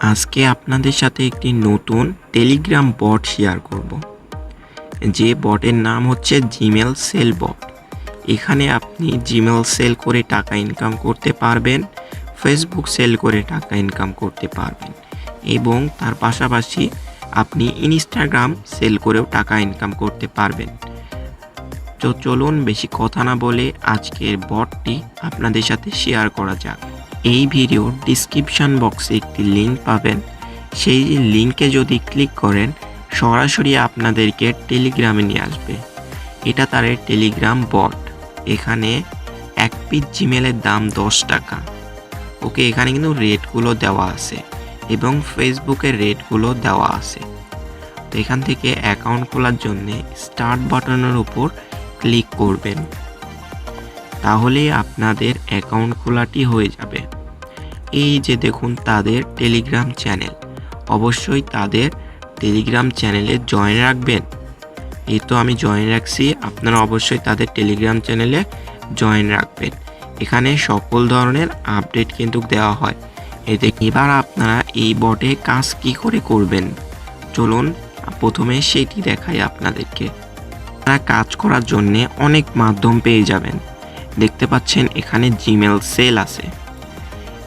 আজকে আপনাদের সাথে একটি নতুন টেলিগ্রাম বট শেয়ার করব। যে বটের নাম হচ্ছে জিমেল সেল বট এখানে আপনি জিমেল সেল করে টাকা ইনকাম করতে পারবেন ফেসবুক সেল করে টাকা ইনকাম করতে পারবেন এবং তার পাশাপাশি আপনি ইনস্টাগ্রাম সেল করেও টাকা ইনকাম করতে পারবেন। তো চলুন বেশি কথা না বলে আজকের বটটি আপনাদের সাথে শেয়ার করা যাক। এই ভিডিওর ডিসক্রিপশন বক্সে একটি লিঙ্ক পাবেন। সেই লিঙ্কে যদি ক্লিক করেন, সরাসরি আপনাদেরকে টেলিগ্রামে নিয়ে আসবে। এটা তার টেলিগ্রাম বট এখানে এক পিস জিমেলের দাম দশ টাকা। ওকে, এখানে কিন্তু রেটগুলো দেওয়া আছে এবং ফেসবুকের রেটগুলো দেওয়া আছে। তো এখান থেকে অ্যাকাউন্ট খোলার জন্য স্টার্ট বাটনের উপর ক্লিক করবেন। তাহলে আপনাদের অ্যাকাউন্ট খোলাটি হয়ে যাবে। এই যে দেখুন তাদের টেলিগ্রাম চ্যানেল অবশ্যই তাদের টেলিগ্রাম চ্যানেলে জয়েন রাখবেন। এই তো আমি জয়েন রাখছি, আপনারা অবশ্যই তাদের টেলিগ্রাম চ্যানেলে জয়েন রাখবেন। এখানে সকল ধরনের আপডেট কিন্তু দেওয়া হয়। এতে এবার আপনারা এই বটে কাজ কি করে করবেন? চলুন, প্রথমে সেটি দেখাই আপনাদেরকে। আপনারা কাজ করার জন্যে অনেক মাধ্যম পেয়ে যাবেন। দেখতে পাচ্ছেন এখানে জিমেল সেল আছে।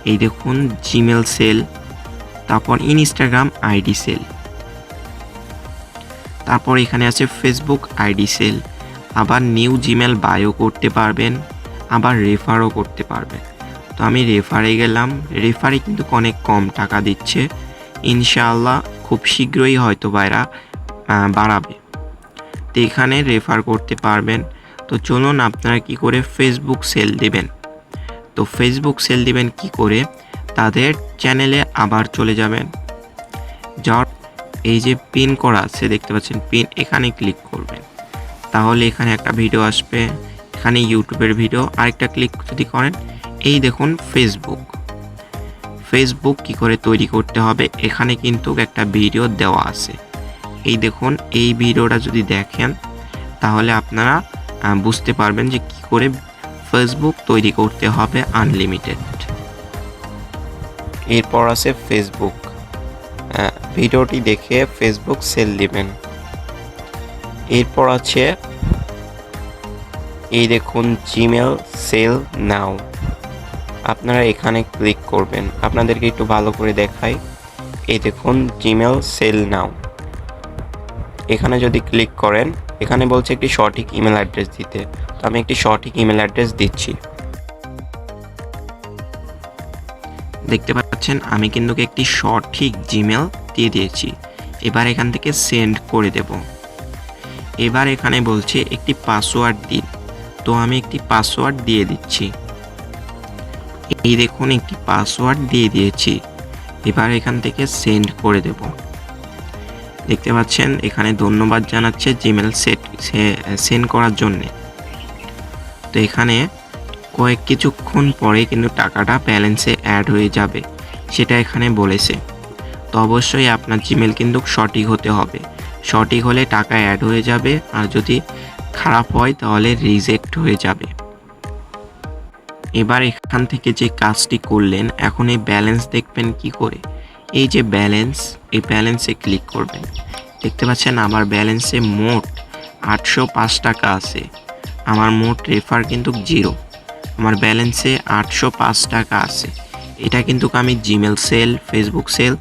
এই দেখুন জিমেল সেল তারপর ইনস্টাগ্রাম আইডি সেল তারপর এখানে আছে ফেসবুক আইডি সেল আবার নিউ জিমেল বায়ো করতে পারবেন, আবার রেফারও করতে পারবেন। তো আমি রেফারে গেলাম রেফারে কিন্তু অনেক কম টাকা দিচ্ছে, ইনশাআল্লাহ খুব শীঘ্রই হয়তো বাইরা বাড়াবে। তো এখানে রেফার করতে পারবেন। তো চলুন আপনারা কি করে ফেসবুক সেল দেবেন। তো ফেসবুক সেল দিবেন কি করে? তাদের চ্যানেলে আবার চলে যাবেন। যাওয়ার এই যে পিন করা আছে, দেখতে পাচ্ছেন পিন এখানে ক্লিক করবেন। তাহলে এখানে একটা ভিডিও আসবে, এখানে ইউটিউবের ভিডিও আরেকটা ক্লিক যদি করেন, এই দেখুন ফেসবুক ফেসবুক কি করে তৈরি করতে হবে? এখানে কিন্তু একটা ভিডিও দেওয়া আছে। এই দেখুন, এই ভিডিওটা যদি দেখেন, তাহলে আপনারা বুঝতে পারবেন যে কি করে ফেসবুক তৈরি করতে হবে আনলিমিটেড। এরপর আছে ফেসবুক। ভিডিওটি দেখে ফেসবুক সেল দিবেন। এরপর আছে, এই দেখুন, জিমেল সেল নাও। আপনারা এখানে ক্লিক করবেন। আপনাদেরকে একটু ভালো করে দেখাই। এই দেখুন, জিমেল সেল নাও। এখানে যদি ক্লিক করেন, এখানে বলছে একটি সঠিক ইমেল অ্যাড্রেস দিতে। আমি একটি সঠিক ইমেল অ্যাড্রেস দিচ্ছি। দেখতে পাচ্ছেন, আমি কিন্তু একটি সঠিক জিমেল দিয়ে দিয়েছি। এবার এখান থেকে সেন্ড করে দেব। এবার এখানে বলছে একটি পাসওয়ার্ড দিন। তো আমি একটি পাসওয়ার্ড দিয়ে দিচ্ছি। এই দেখুন, একটি পাসওয়ার্ড দিয়ে দিয়েছি। এবার এখান থেকে সেন্ড করে দেব। দেখতে পাচ্ছেন, এখানে ধন্যবাদ জানাচ্ছে জিমেল সেট সেন্ড করার জন্যে। তো এখানে কয়েক কিছুক্ষণ পরে কিন্তু টাকাটা ব্যালেন্সে অ্যাড হয়ে যাবে, সেটা এখানে বলেছে। তো অবশ্যই আপনার জিমেল কিন্তু সঠিক হতে হবে। সঠিক হলে টাকা অ্যাড হয়ে যাবে, আর যদি খারাপ হয় তাহলে রিজেক্ট হয়ে যাবে। এবার এখান থেকে যে কাজটি করলেন, এখন এই ব্যালেন্স দেখবেন কি করে? এই যে ব্যালেন্স এই ব্যালেন্সে ক্লিক করবেন। দেখতে পাচ্ছেন আমার ব্যালেন্সে মোট আটশো পাঁচ টাকা আছে। আমার মোট রেফার কিন্তু জিরো। আমার ব্যালেন্সে আটশো পাঁচ টাকা আছে। এটা কিন্তু আমি জিমেল সেল, ফেসবুক সেল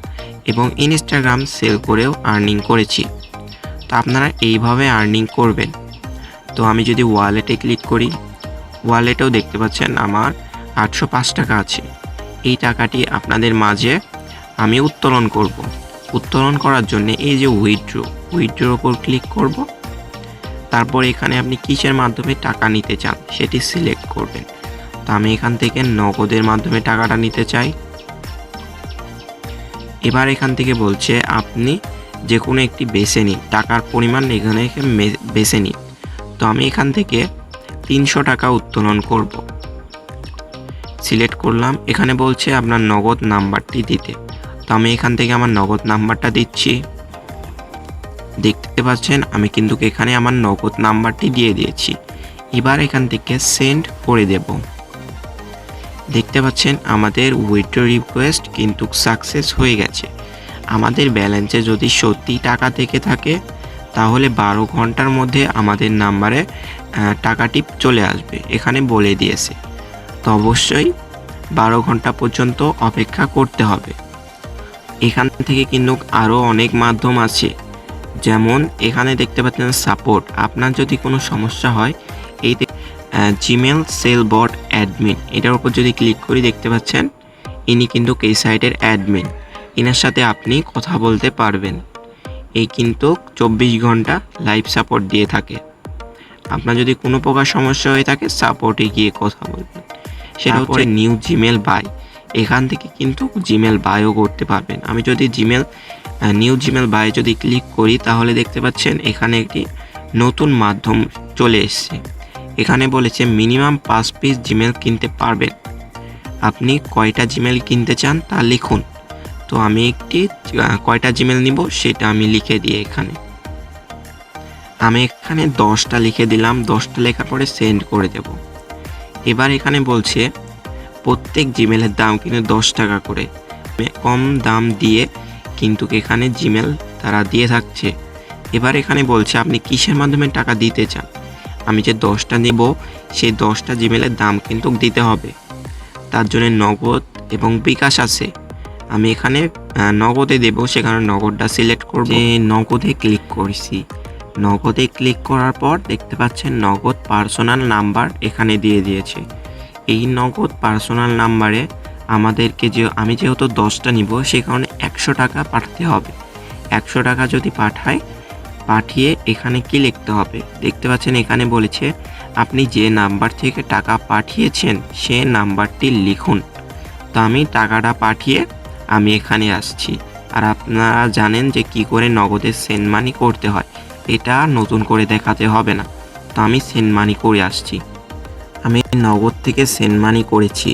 এবং ইনস্টাগ্রাম সেল করেও আর্নিং করেছি। তো আপনারা এইভাবে আর্নিং করবেন। তো আমি যদি ওয়ালেটে ক্লিক করি, ওয়ালেটেও দেখতে পাচ্ছেন আমার আটশো পাঁচ টাকা আছে। এই টাকাটি আপনাদের মাঝে আমি উত্তোলন করব। উত্তোলন করার জন্য এই যে উইথড্রো উইথড্রোর ওপর ক্লিক করব। তারপর এখানে আপনি কিসের মাধ্যমে টাকা নিতে চান সেটি সিলেক্ট করবেন। তো আমি এখান থেকে নগদের মাধ্যমে টাকাটা নিতে চাই। এবার এখান থেকে বলছে, আপনি যে কোনো একটি বেছে নিন। টাকার পরিমাণ এখানে বেছে নিন। তো আমি এখান থেকে তিনশো টাকা উত্তোলন করব। সিলেক্ট করলাম। এখানে বলছে, আপনার নগদ নাম্বারটি দিতে। তো আমি এখান থেকে আমার নগদ নাম্বারটা দিচ্ছি। দেখতে পাচ্ছেন, আমি কিন্তু এখানে আমার নগদ নাম্বারটি দিয়ে দিয়েছি। এবার এখান থেকে সেন্ড করে দেব। দেখতে পাচ্ছেন, আমাদের উইথড্র রিকোয়েস্ট কিন্তু সাকসেস হয়ে গেছে। আমাদের ব্যালেন্সে যদি সত্যি টাকা থেকে থাকে, তাহলে বারো ঘণ্টার মধ্যে আমাদের নাম্বারে টাকাটি চলে আসবে, এখানে বলে দিয়েছে। তো অবশ্যই বারো ঘণ্টা পর্যন্ত অপেক্ষা করতে হবে। এখান থেকে কিন্তু আরও অনেক মাধ্যম আছে। যেমন এখানে দেখতে পাচ্ছেন সাপোর্ট আপনার যদি কোনো সমস্যা হয় এই জিমেল সেল বট অ্যাডমিন এটার উপর যদি ক্লিক করি দেখতে পাচ্ছেন ইনি কিন্তু এই সাইটের অ্যাডমিন এনার সাথে আপনি কথা বলতে পারবেন। এই কিন্তু চব্বিশ ঘণ্টা লাইভ সাপোর্ট দিয়ে থাকে। আপনার যদি কোনো প্রকার সমস্যা হয়ে থাকে সাপোর্টে গিয়ে কথা বলবেন। সেটা হচ্ছে নিউ জিমেল বাই এখান থেকে কিন্তু জিমেল বাইও করতে পারবেন। আমি যদি জিমেল নিউ জিমেল বাই যদি ক্লিক করি, তাহলে দেখতে পাচ্ছেন এখানে একটি নতুন মাধ্যম চলে এসছে। এখানে বলেছে মিনিমাম পাঁচ পিস জিমেল কিনতে পারবেন। আপনি কয়টা জিমেল কিনতে চান তা লিখুন। তো আমি একটি কয়টা জিমেল নিব সেটা আমি লিখে দিই এখানে। আমি এখানে দশটা লিখে দিলাম, দশটা লেখার পরে সেন্ড করে দেব। এবার এখানে বলছে প্রত্যেক জিমেলের দাম কিন্তু দশ টাকা করে। কম দাম দিয়ে কিন্তু এখানে জিমেল তারা দিয়ে থাকছে। এবার এখানে বলছে আপনি কিসের মাধ্যমে টাকা দিতে চান? আমি যে দশটা নেব সেই দশটা জিমেলের দাম কিন্তু দিতে হবে। তার জন্য নগদ এবং বিকাশ আছে। আমি এখানে নগদে দেব সেখানে নগদটা সিলেক্ট করব। নগদে ক্লিক করছি। নগদে ক্লিক করার পর দেখতে পাচ্ছেন নগদ পার্সোনাল নাম্বার এখানে দিয়ে দিয়েছে। এই নগদ পার্সোনাল নাম্বারে আমাদেরকে যে, আমি যেহেতু দশটা নিব, সেই কারণে একশো টাকা পাঠাতে হবে। একশো টাকা যদি পাঠায়, পাঠিয়ে এখানে কি লিখতে হবে? দেখতে পাচ্ছেন এখানে বলেছে, আপনি যে নাম্বার থেকে টাকা পাঠিয়েছেন, সে নাম্বারটি লিখুন। তো আমি টাকাটা পাঠিয়ে আমি এখানে আসছি। আর আপনারা জানেন যে কি করে নগদে সেন্ড মানি করতে হয়, এটা নতুন করে দেখাতে হবে না। তো আমি সেন্ড মানি করে আসছি। আমি নগদ থেকে সেন্ড মানি করেছি।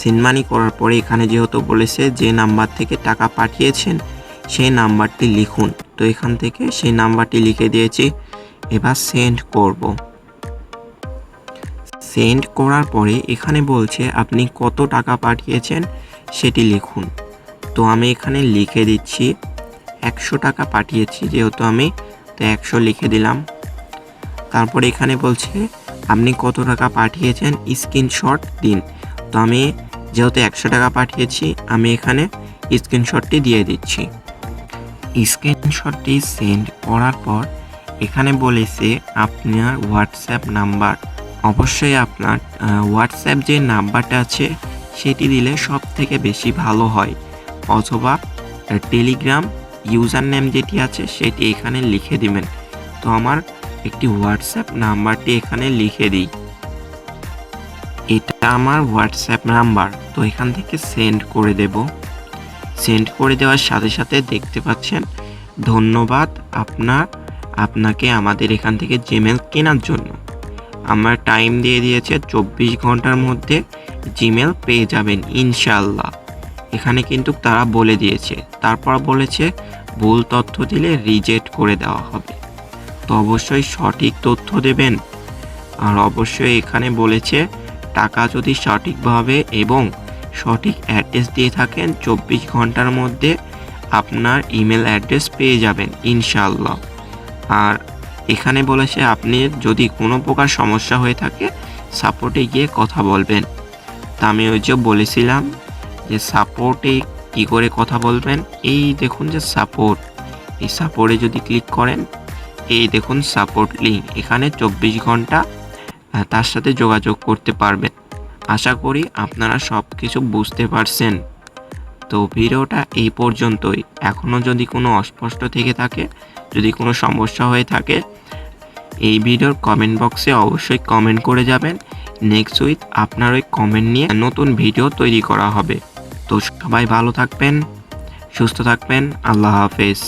সেন্ড মানি করার পরে এখানে যেহেতু বলেছে যে নাম্বার থেকে টাকা পাঠিয়েছেন, সেই নাম্বারটি লিখুন। তো এখান থেকে সেই নাম্বারটি লিখে দিয়েছি। এবার সেন্ড করব। সেন্ড করার পরে এখানে বলছে, আপনি কত টাকা পাঠিয়েছেন সেটি লিখুন। তো আমি এখানে লিখে দিচ্ছি, একশো টাকা পাঠিয়েছি যেহেতু আমি, তো একশো লিখে দিলাম। তারপরে এখানে বলছে আপনি কত টাকা পাঠিয়েছেন স্ক্রিনশট দিন। তো আমি যেহেতু একশো টাকা পাঠিয়েছি, আমি এখানে স্ক্রিনশটটি দিয়ে দিচ্ছি। স্ক্রিনশটটি সেন্ড করার পর এখানে বলেছে আপনার হোয়াটসঅ্যাপ নাম্বার। অবশ্যই আপনার হোয়াটসঅ্যাপ যে নাম্বারটা আছে, সেটি দিলে সব থেকে বেশি ভালো হয়। অথবা টেলিগ্রাম ইউজার নেম যেটি আছে, সেটি এখানে লিখে দিবেন। তো আমার একটি হোয়াটসঅ্যাপ নাম্বারটি এখানে লিখে দিই। এটা আমার হোয়াটসঅ্যাপ নাম্বার, তো এখান থেকে সেন্ড করে দেব। সেন্ড করে দেওয়ার সাথে সাথে দেখতে পাচ্ছেন, ধন্যবাদ আপনার, আপনাকে আমাদের এখান থেকে জিমেল কেনার জন্য। আমার টাইম দিয়ে দিয়েছে চব্বিশ ঘণ্টার মধ্যে জিমেল পেয়ে যাবেন ইনশাল্লাহ এখানে কিন্তু তারা বলে দিয়েছে, তারপর বলেছে ভুল তথ্য দিলে রিজেক্ট করে দেওয়া হবে। তো অবশ্যই সঠিক তথ্য দেবেন। আর অবশ্যই এখানে বলেছে, টাকা যদি সঠিকভাবে এবং সঠিক অ্যাড্রেস দিয়ে থাকেন, চব্বিশ ঘণ্টার মধ্যে আপনার ইমেল অ্যাড্রেস পেয়ে যাবেন ইনশাল্লাহ আর এখানে বলেছে, আপনি যদি কোনো প্রকার সমস্যা হয়ে থাকে, সাপোর্টে গিয়ে কথা বলবেন। তা আমি ওই যে বলেছিলাম যে সাপোর্টে কি করে কথা বলবেন, এই দেখুন যে সাপোর্ট। এই সাপোর্টে যদি ক্লিক করেন এই দেখুন সাপোর্ট লিঙ্ক এখানে চব্বিশ ঘণ্টা তার সাথে যোগাযোগ করতে পারবেন। আশা করি আপনারা সব কিছু বুঝতে পারছেন। তো ভিডিওটা এই পর্যন্তই। এখনও যদি কোনো অস্পষ্ট থেকে থাকে, যদি কোনো সমস্যা হয়ে থাকে, এই ভিডিওর কমেন্ট বক্সে অবশ্যই কমেন্ট করে যাবেন। নেক্সট উইক আপনার ওই কমেন্ট নিয়ে নতুন ভিডিও তৈরি করা হবে। তো সবাই ভালো থাকবেন, সুস্থ থাকবেন। আল্লাহ হাফেজ।